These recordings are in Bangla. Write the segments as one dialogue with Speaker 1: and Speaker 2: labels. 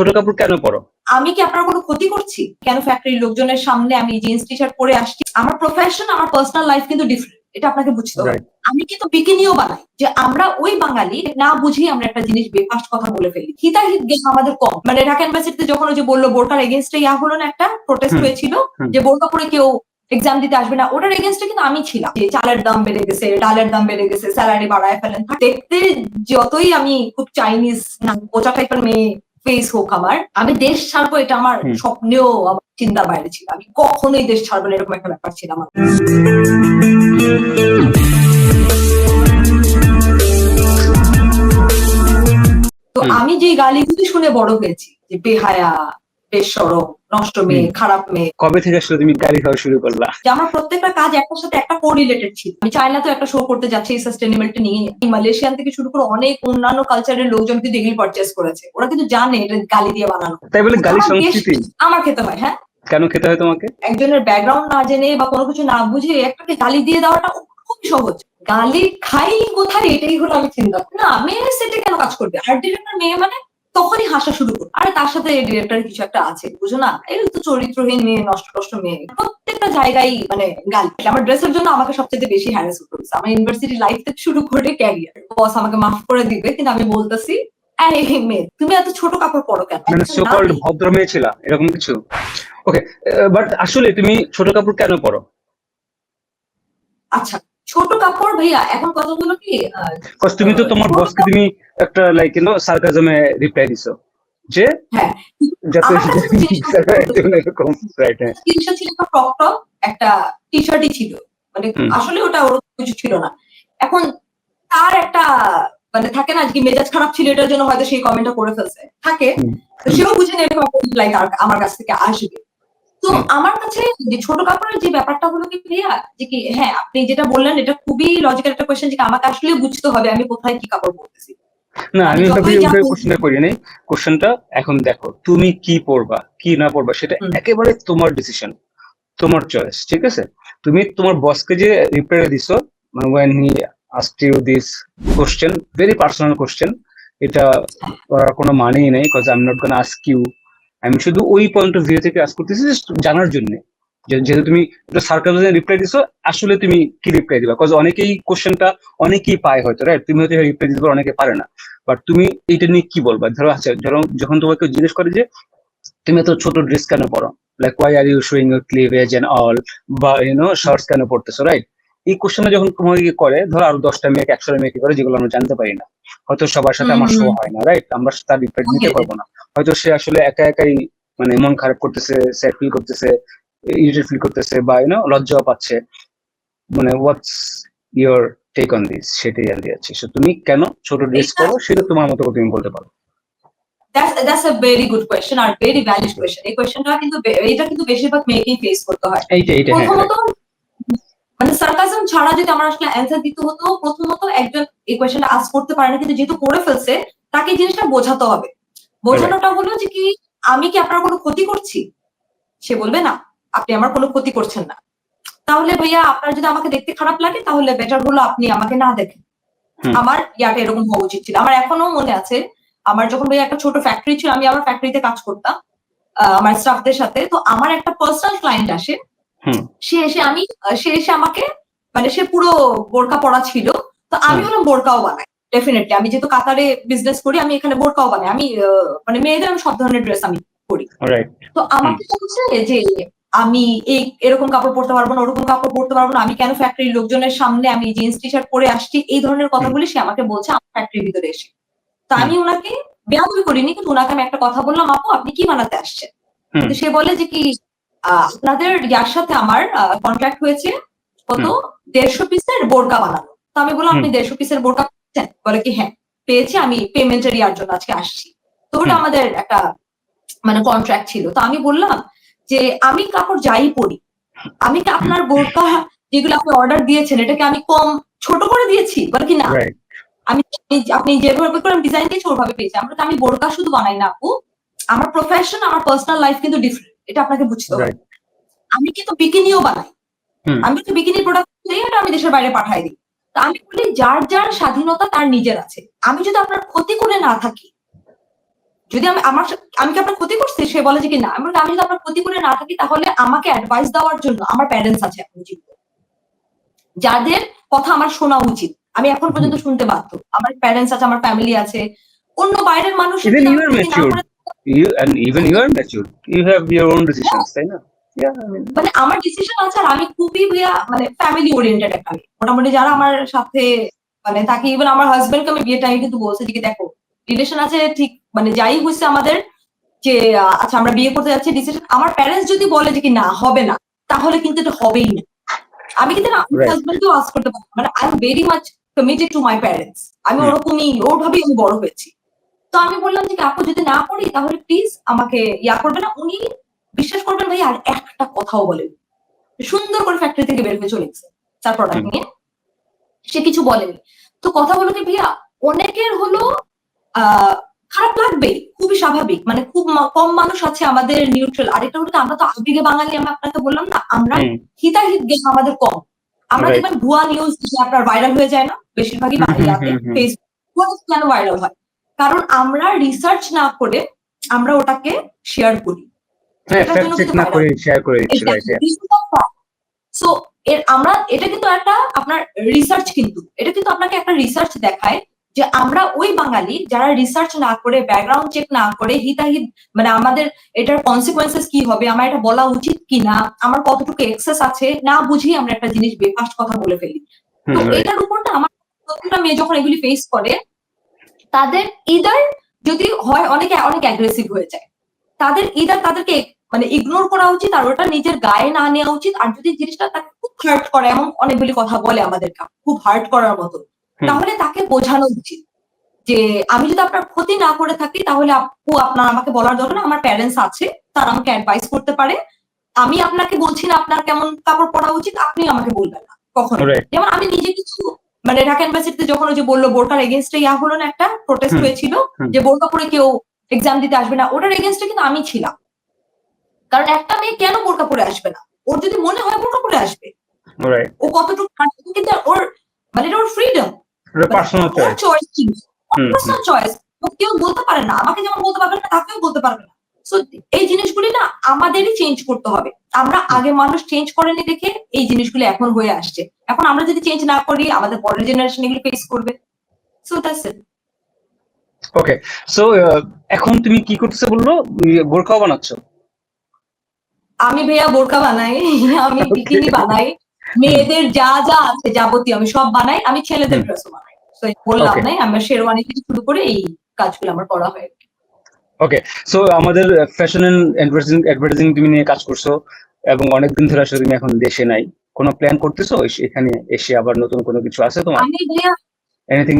Speaker 1: ছোট কাপড় কেন পরো?
Speaker 2: আমি কি আপনার কোনো ক্ষতি করছি? কেন ফ্যাক্টরির লোকজনের সামনে আমি জিন্স টি শার্ট পরে আসছি? আমার প্রফেশন আমার পার্সোনাল লাইফ কিন্তু ডিফারেন্ট এটা আপনাকে বুঝতে হবে। আমি কিন্তু বিকিনিও বানাই। যে আমরা ওই বাঙালি না বুঝি আমরা একটা জিনিস বেফাস্ট কথা বলে ফেলি। হিতাহিত জ্ঞান আমাদের কম। মানে ঢাকা ইউনিভার্সিটিতে যখন ওই যে বলল বোরকার এগেনস্টে ইয়া হলো না একটা প্রোটেস্ট হয়েছিল যে বোরকা পরে কেউ এক্সাম দিতে আসবে না ওটার এগেনস্টে কিন্তু আমি ছিলাম। যে চালের দাম বেড়ে গেছে ডালের দাম বেড়ে গেছে স্যালারি বাড়ায় ফেলেন। দেখতে যতই আমি খুব চাইনিজ না পোচা টাইপের মেয়ে ফেস হোক আমার আমি দেশ ছাড়বো এটা আমার স্বপ্নেও আমার চিন্তার বাইরে ছিল। আমি কখনোই দেশ ছাড়বো না এরকম একটা ব্যাপার ছিল আমার। তো আমি যে গালিগুলি শুনে বড় হয়েছি যে বেহায়া বেসরম নষ্ট মেয়ে খারাপ মেয়ে।
Speaker 1: কবে থেকে আসলে তুমি গাড়ি খাওয়া শুরু করলা?
Speaker 2: আমার প্রত্যেকটা কাজ একটার সাথে একটা কোরিলেটেড ছিল। আমি চাইনা তো একটা শো করতে যাচ্ছি এই সাস্টেনেবিলিটি নিয়ে। মালয়েশিয়ান থেকে শুরু করে অনেক অন্যান্য কালচারের লোকজন কিন্তু এগুলি পারচেস করেছে। ওরা কিন্তু জানে এটা গালি দিয়ে বানানো।
Speaker 1: তাই বলে গালি সংস্কৃতি?
Speaker 2: আমার খেতে হয় হ্যাঁ?
Speaker 1: কেন খেতে হয় তোমাকে?
Speaker 2: একজনের ব্যাকগ্রাউন্ড না জেনে বা কোনো কিছু না বুঝে একটাকে গালি দিয়ে দেওয়াটা খুবই সহজ। গালি খাই কোথায় এটাই হলো আমি চিন্তা। না মেয়ে সেটে কেন কাজ করবে? আর ডিরেক্টর মেয়ে মানে তখনই হাসা শুরু করো আর তার সাথে ডিরেক্টর কিছু একটা আছে বুঝো না? এই তো চরিত্রহীন মেয়ে নষ্ট নষ্ট মেয়ে প্রত্যেকটা জায়গায় মানে গালি। আমার ড্রেসের জন্য আমাকে সবচেয়ে বেশি হ্যারাস করেছে আমার ইউনিভার্সিটি লাইফ থেকে শুরু করে ক্যারিয়ার বস আমাকে মাফ করে দিবে কিন্তু আমি বলতেছি মেয়ে তুমি এত ছোট কাপড় পরো কেন?
Speaker 1: মানে সোকল্ড ভদ্র মেয়ে ছিল এরকম কিছু? ওকে বাট আসলে তুমি ছোট কাপড় কেন পরো?
Speaker 2: আচ্ছা ছোট কাপড় ভাইয়া এখন কতগুলো কি
Speaker 1: তুমি তো তোমার বসকে তুমি একটা লাইক ইউনো সার্কাজমে রিপ্লাই দিছো। যে
Speaker 2: হ্যাঁ।
Speaker 1: যাতে এরকম রাইট হ্যাঁ।
Speaker 2: ছিল একটা ক্রপ টপ একটা টি শার্টই ছিল। মানে আসলে ওটা ওর কিছু ছিল না। এখন তার একটা মানে থাকে না আজকে মেজাজ খারাপ ছিল এটার জন্য হয়তো সেই কমেন্টটা করে ফেলছে। থাকে। তো সেও বুঝে এরকম একটা তার আমার কাছ থেকে আসবে। তো আমার কাছে যে ছোট কাপড়ের যে ব্যাপারটা হলো কি প্রিয়া যে কি হ্যাঁ আপনি যেটা বললেন এটা খুবই লজিক্যাল একটা কোয়েশ্চেন যে আমাকে আসলে বুঝতে হবে আমি কোথায় কি কাপড় পরতেছি।
Speaker 1: না আমি কোশ্চেনটা করি নাই। কোশ্চেনটা এখন দেখো তুমি কি পড়বা কি না পড়বা সেটা একেবারে তোমার ডিসিশন তোমার চয়েস ঠিক আছে? তুমি তোমার বসকে যে রিপ্লাই দিছো মানে when he asked you this question very personal question এটা করার কোনো মানেই নেই cause I am not gonna ask you আমি শুধু ওই পয়েন্ট অফ ভিউ থেকে আস করতেছি জানার জন্য। যেহেতু তুমি একটা রিপ্লাই দিছো, আসলে তুমি কি রিপ্লাই দিবা? কজ অনেকেই কোশ্চেনটা অনেকেই পায় হয়তো রাইট তুমি হয়তো রিপ্লাই দিতে পারো, অনেকে পারে না। বাট তুমি এটা নিয়ে কি বলবা? ধরো আচ্ছা ধরো, যখন তোমাকে জিজ্ঞেস করে যে, তুমি এত ছোট ড্রেস কেন পরো like why are you showing your cleavage and all বা ইউনো শর্টস কেন পড়তেছো? রাইট এই কোশ্চেনটা যখন তোমাকে করে ধরো আরও দশটা মেয়ে একশো মেয়ে কি করে যেগুলো আমরা জানতে পারি না। হয়তো সবার সাথে আমার শো হয় না রাইট আমরা তার রিপ্লাই নিতে
Speaker 2: Okay.
Speaker 1: পারব না। হয়তো সে আসলে একা একাই মানে মন খারাপ করতেছে স্যাড ফিল করতেছে ইরিটেট ফিল করতেছে বা ইউনো লজ্জাও পাচ্ছে। মানে what's your take on this সেটাই জানতে যাচ্ছি So, তুমি কেন ছোট ড্রেস করো সেটা তোমার মতো করে তুমি বলতে পারো।
Speaker 2: That's that's a very good question R very valid question এই কোয়েশ্চেনটা কিন্তু এটা কিন্তু বেশিরভাগ মেয়েকেই ফেস করতে হয়।
Speaker 1: এইটা এইটা হ্যাঁ।
Speaker 2: প্রথমত মানে সার্কাজম ছাড়া যদি আমার আসলে অ্যান্সার দিতে হতো প্রথমত একজন এই কোয়েশ্চেনটা আস করতে পারে না কিন্তু যেহেতু করে ফেলছে তাকে জিনিসটা বোঝাতে হবে। বোঝানোটা হলো যে কি আমি কি আপনার কোনো ক্ষতি করছি? সে বলবে না আপনি আমার কোনো ক্ষতি করছেন না। তাহলে ভাইয়া আপনার যদি আমাকে দেখতে খারাপ লাগে তাহলে বেটার হলো আপনি আমাকে না দেখেন। আমার ইয়াটা এরকম হওয়া উচিত ছিল। আমার এখনও মনে আছে আমার যখন ভাইয়া একটা ছোট ফ্যাক্টরি ছিল আমি আমার ফ্যাক্টরিতে কাজ করতাম আমার স্টাফদের সাথে তো আমার একটা পার্সোনাল ক্লায়েন্ট আসে। সে এসে আমি সে এসে আমাকে মানে সে পুরো বোরকা পরা ছিল তো আমি
Speaker 1: হুম।
Speaker 2: বোরকাও বানাই ডেফিনেটলি আমি যেহেতু কাতারে বিজনেস করি আমি এখানে বোরকাও বানাই। আমি মানে মেয়েদের আমি সব ধরনের ড্রেস আমি
Speaker 1: রাইট
Speaker 2: তো আমাকে বলছে যে আমি এই এরকম কাপড় পরতে পারব না ওরকম কাপড় পরতে পারব না আমি কেন ফ্যাক্টরির লোকজনের সামনে আমি জিন্স টি শার্ট পরে আসছি এই ধরনের কথাগুলি সে আমাকে বলছে আমার ফ্যাক্টরির ভিতরে এসে। তো আমি ওনাকে বেয়াদবি করিনি কিন্তু ওনাকে আমি একটা কথা বললাম আপু আপনি কি বানাতে আসছেন? সে বলে যে কি আপনাদের ইয়ার সাথে আমার কন্ট্রাক্ট হয়েছে কত? দেড়শো পিসের বোরকা বানানো। তো আমি বললাম আপনি দেড়শো পিসের বোরকা পেয়েছেন? বলে কি হ্যাঁ পেয়েছি। আমি পেমেন্টের ইয়ার জন্য আজকে আসছি। তো ওটা আমাদের একটা মানে কন্ট্রাক্ট ছিল। তো আমি বললাম যে আমি কাপড় যাই পরি। আমি কি আপনার বোরকা যেগুলো আপনি অর্ডার দিয়েছেন এটাকে আমি কম ছোট করে দিয়েছি? বলে কি না। আমি আপনি- যেভাবে করে ডিজাইন দিয়েছি ওভাবে পেয়েছি। আমরা তো আমি বোরকা শুধু বানাই না আপু। আমার প্রফেশন আমার পার্সোনাল লাইফ কিন্তু ডিফারেন্ট এটা আপনাকে বুঝতে হবে। আমি কিন্তু বিকিনিও বানাই। আমি তো বিকিনি প্রোডাক্ট এটা আমি দেশের বাইরে পাঠাই দিই। তা আমি বলি যার যার স্বাধীনতা তার নিজের আছে। আমি যদি আপনার ক্ষতি করে না থাকি যদি আমি আমার আমি কি আপনার ক্ষতি করছি? সে বলে যে কি না। আমি আমি যদি আপনার ক্ষতি করে না থাকি তাহলে আমাকে অ্যাডভাইস দেওয়ার জন্য আমার প্যারেন্টস আছে এখন জীবিত যাদের কথা আমার শোনা উচিত। আমি এখন পর্যন্ত শুনতে বাধ্য। আমার প্যারেন্টস আছে আমার ফ্যামিলি আছে। অন্য বাইরের মানুষ
Speaker 1: you and even you are mature. You have your own decisions, তাই না? Yeah, I mean,
Speaker 2: মানে আমার ডিসিশন আছে আর আমি খুবই মানে ফ্যামিলি ওরিয়েন্টেড একটা। মোটামুটি যারা আমার সাথে মানে তাকে ইভেন আমার হাজবেন্ডকে আমি বিয়ের টাইমে কিন্তু বলছি যে দেখো রিলেশন আছে ঠিক মানে যাই হয়েছে আমাদের যে আচ্ছা আমরা বিয়ে করতে যাচ্ছি ডিসিশন আমার প্যারেন্টস যদি বলে যে কি না হবে না তাহলে কিন্তু এটা হবেই না আমি কিন্তু. হাজবেন্ডকেও আস করতে পারি মানে I am very much committed to my parents আমি. ওরকমই ওর ভাবেই আমি বড় হয়েছি তো আমি বললাম যে আপু যদি না করি তাহলে প্লিজ আমাকে ইয়া করবে না। উনি বিশ্বাস করবেন ভাই আর একটা কথাও বলেন। সুন্দর করে ফ্যাক্টরি থেকে বের হয়ে চলে গেছে তার প্রোডাক্ট নিয়ে। সে কিছু বলেনি। তো কথা হলো কি ভাইয়া অনেকের হলো আহ খারাপ লাগবে খুবই স্বাভাবিক। মানে খুব কম মানুষ আছে আমাদের নিউট্রাল আরেকটা হলো আমরা তো আবেগে বাঙালি আমি আপনাকে বললাম না আমরা হিতাহিত জ্ঞান আমাদের কম। আমরা. দেখবেন ভুয়া নিউজ আপনার ভাইরাল হয়ে যায় না বেশিরভাগই
Speaker 1: হুম।
Speaker 2: ফেসবুক কেন ভাইরাল হয়? কারণ আমরা রিসার্চ না করে আমরা ওটাকে শেয়ার করি।
Speaker 1: হ্যাঁ.
Speaker 2: সো এর আমরা এটা কিন্তু একটা আপনার রিসার্চ কিন্তু। এটা কিন্তু আপনাকে একটা রিসার্চ দেখায় যে আমরা ওই বাঙালি যারা রিসার্চ না করে ব্যাকগ্রাউন্ড চেক না করে হিতাহিত মানে আমাদের এটার কনসিকুয়েন্সেস কি হবে আমার এটা বলা উচিত কি না আমার কতটুকু এক্সেস আছে না বুঝি আমরা একটা জিনিস বেফাস্ট কথা বলে ফেলি। তো এটার উপর না আমার প্রত্যেকটা মেয়ে যখন এগুলি ফেস করে তাদের ইদার যদি হয় অনেকে অনেক অ্যাগ্রেসিভ হয়ে যায়। তাদের ইদার তাদেরকে মানে ইগনোর করা উচিত আর ওটা নিজের গায়ে না নেওয়া উচিত। আর যদি জিনিসটা তাকে খুব হার্ট করে এমন অনেকগুলি কথা বলে আমাদেরকে খুব হার্ট করার মতো তাহলে তাকে বোঝানো উচিত যে আমি যদি আপনার ক্ষতি না করে থাকি তাহলে আপু আপনার আমাকে বলার দরকার আমার প্যারেন্টস আছে তারা আমাকে অ্যাডভাইস করতে পারে। আমি আপনাকে বলছি না আপনার কেমন কাপড় পরা উচিত আপনি আমাকে বলবেন না কখনো যেমন আমি নিজে কিছু মানে ঢাকা ইউনিভার্সিটিতে যখন ওই যে বলল বোরকার এগেনস্টে ইয়া হলো না একটা প্রোটেস্ট হয়েছিল যে বোরকা পরে কেউ এক্সাম দিতে আসবে না। ওটার এগেনস্টে কিন্তু আমি ছিলাম। কারণ একটা মেয়ে কেন বোরকা পরে আসবে না? ওর যদি মনে হয় বোরকা পরে আসবে. ও কতটুকু কিন্তু ওর মানে ওর ফ্রিডম চয়েস পার্সোনাল চয়েস কেউ বলতে পারে না। আমাকে যেমন বলতে পারবে না তাকেও বলতে পারবে না। সো এই জিনিসগুলি না আমাদেরই চেঞ্জ করতে হবে। আমরা আগে মানুষ চেঞ্জ করেনি দেখে এই জিনিসগুলো এখন হয়ে আসছে। এখন আমরা যদি চেঞ্জ না করি আমাদের পরের জেনারেশন এগুলো ফেস করবে। So that's it.
Speaker 1: So, uh, এখন তুমি কি করতেছো বলল? বোরকাও বানাচ্ছ?
Speaker 2: আমি ভাইয়া বোরকা বানাই আমি বিকিনি বানাই। মেয়েদের যা যা আছে যাবতীয় আমি সব বানাই আমি ছেলেদের ড্রেসও বানাই। তো বললাম. নাই আমার শেরওয়ানি থেকে শুরু করে এই কাজগুলো আমার করা হয়
Speaker 1: সো আমাদের ফ্যাশন এন্ড অ্যাডভার্টাইজিং অ্যাডভার্টাইজিং তুমি নিয়ে কাজ করছ এবং অনেকদিন ধরে আসলে তুমি এখন দেশে নাই। কোনো প্ল্যান করতেছো? এখানে এসে আবার নতুন কোনো কিছু আছে তোমার?
Speaker 2: আমি
Speaker 1: এনিথিং।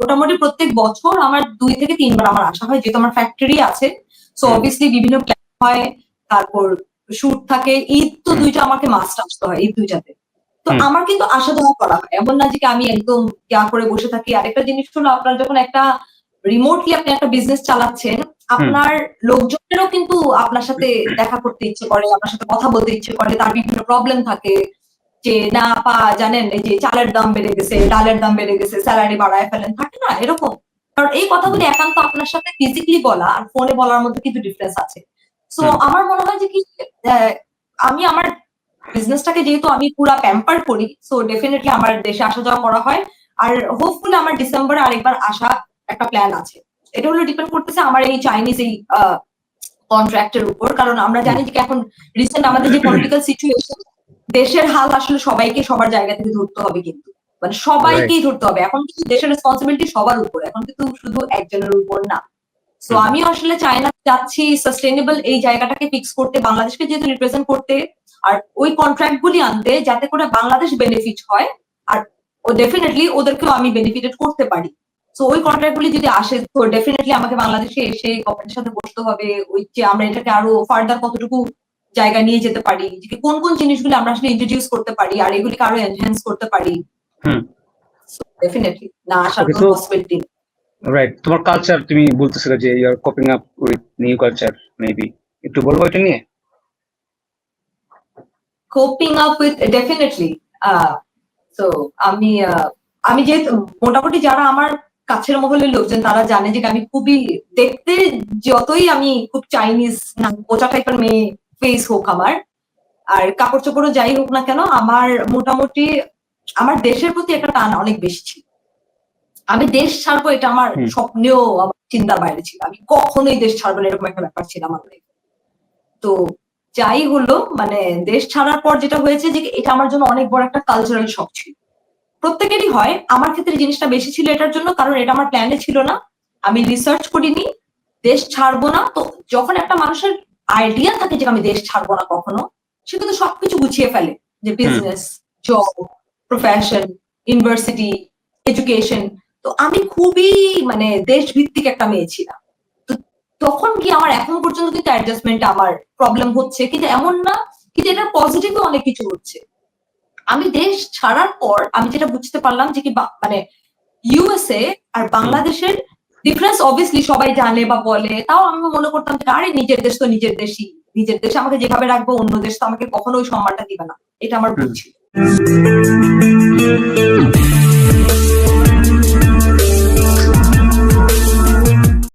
Speaker 2: মোটামুটি প্রত্যেক বছর আমার দুই থেকে তিনবার আমার আসা হয় যেহেতু আমার ফ্যাক্টরি আছে। সো। অবভিয়াসলি বিভিন্ন প্ল্যান হয় তারপর শুট থাকে। ঈদ তো দুইটা আমাকে মাস্ট আসতে হয় ঈদ দুইটাতে। তো আমার কিন্তু আসা যাওয়া করা হয়। এমন না যে আমি একদম ইয়া করে বসে থাকি। আরেকটা জিনিস হলো আপনার যখন একটা রিমোটলি আপনি একটা বিজনেস চালাচ্ছেন আপনার লোকজনেরও কিন্তু আপনার সাথে দেখা করতে ইচ্ছে করে আপনার সাথে কথা বলতে ইচ্ছে করে তার বিভিন্ন প্রবলেম থাকে যে না পা জানেন এই যে চালের দাম বেড়ে গেছে ডালের দাম বেড়ে গেছে স্যালারি বাড়ায় ফেলেন। থাকে না? এরকম। কারণ এই কথাগুলো একান্ত আপনার সাথে ফিজিক্যালি বলা আর ফোনে বলার মধ্যে কিন্তু ডিফারেন্স আছে। সো আমার মনে হয় যে কি আমি আমার বিজনেসটাকে যেহেতু আমি পুরা প্যাম্পার করি সো ডেফিনেটলি আমার দেশে আসা যাওয়া করা হয়। আর হোপফুলি আমার ডিসেম্বরে আরেকবার আসা একটা প্ল্যান আছে। এটা হলো ডিপেন্ড করতেছে আমার এই চাইনিজ এই কন্ট্রাক্টের উপর। কারণ আমরা জানি যে এখন রিসেন্ট আমাদের যে পলিটিক্যাল সিচুয়েশন দেশের হাল আসলে সবাইকে সবার জায়গা থেকে ধরতে হবে কিন্তু। মানে সবাইকেই ধরতে হবে। এখন কিন্তু দেশের রেসপন্সিবিলিটি সবার উপর। এখন কিন্তু শুধু একজনের উপর না। So
Speaker 1: hmm.
Speaker 2: আমি আসলে চায়না যাচ্ছি সাস্টেনেবল এই জায়গাটাকে ফিক্স করতে বাংলাদেশকে যেহেতু রিপ্রেজেন্ট করতে। আর ওই কন্ট্রাক্ট গুলি আনতে যাতে করে বাংলাদেশ বেনিফিট হয়। আর ও ডেফিনেটলি ওদেরকেও আমি বেনিফিটেড করতে পারি। সো ওই কন্ট্রাক্ট গুলি যদি আসে তো ডেফিনেটলি আমাকে বাংলাদেশে এসে কোম্পানির সাথে বসতে হবে। ওই যে আমরা এটাকে আরও ফার্দার কতটুকু জায়গা নিয়ে যেতে পারি কোন কোন জিনিসগুলো আমরা আসলে ইন্ট্রোডিউস করতে পারি আর এগুলিকে আরও এনহ্যান্স করতে পারি। ডেফিনেটলি না আসার কোনো পসিবিলিটি
Speaker 1: রাইট তোমার কালচার তুমি বলতেছিলে যে you are coping up with new culture maybe একটু বলব এটা নিয়ে?
Speaker 2: কোপিং আপ উইথ ডেফিনেটলি তো আমি আমি যেহেতু মোটামুটি যারা আমার কাছের মহলের লোকজন তারা জানে যে আমি খুবই দেখতে যতই আমি খুব চাইনিজ না কোচা টাইপের মেয়ে ফেস হোক আমার আর কাপড় চোপড়ও যাই হোক না কেন আমার মোটামুটি আমার দেশের প্রতি একটা টান অনেক বেশি ছিল। আমি দেশ ছাড়বো এটা আমার স্বপ্নেও আমার চিন্তার বাইরে ছিল। আমি কখনোই দেশ ছাড়বো না এরকম একটা ব্যাপার ছিল আমার তো যাই হলো মানে দেশ ছাড়ার পর যেটা হয়েছে যে এটা আমার জন্য অনেক বড় একটা কালচারাল শখ ছিল। প্রত্যেকেরই হয়। আমার ক্ষেত্রে জিনিসটা বেশি ছিল এটার জন্য কারণ এটা আমার প্ল্যানে ছিল না। আমি রিসার্চ করিনি দেশ ছাড়বো না। তো যখন একটা মানুষের আইডিয়া থাকে যে আমি দেশ ছাড়বো না কখনো সে কিন্তু সবকিছু গুছিয়ে ফেলে। যে business job profession university education তো আমি খুবই মানে দেশভিত্তিক একটা মেয়ে ছিলাম। তো তখন কি আমার এখন পর্যন্ত কিন্তু অ্যাডজাস্টমেন্ট আমার প্রবলেম হচ্ছে কিন্তু এমন না কিন্তু এটার পজিটিভও অনেক কিছু হচ্ছে। আমি দেশ ছাড়ার পর আমি যেটা বুঝতে পারলাম যে কি মানে ইউএসএ আর বাংলাদেশের ডিফারেন্স অবভিয়াসলি সবাই জানে বা বলে। তাও আমি মনে করতাম যে, আরে নিজের দেশ তো নিজের দেশই। নিজের দেশে আমাকে যেভাবে রাখব, অন্য দেশ তো আমাকে কখনো ওই সম্মানটা দিবে না। এটা আমার ছিল।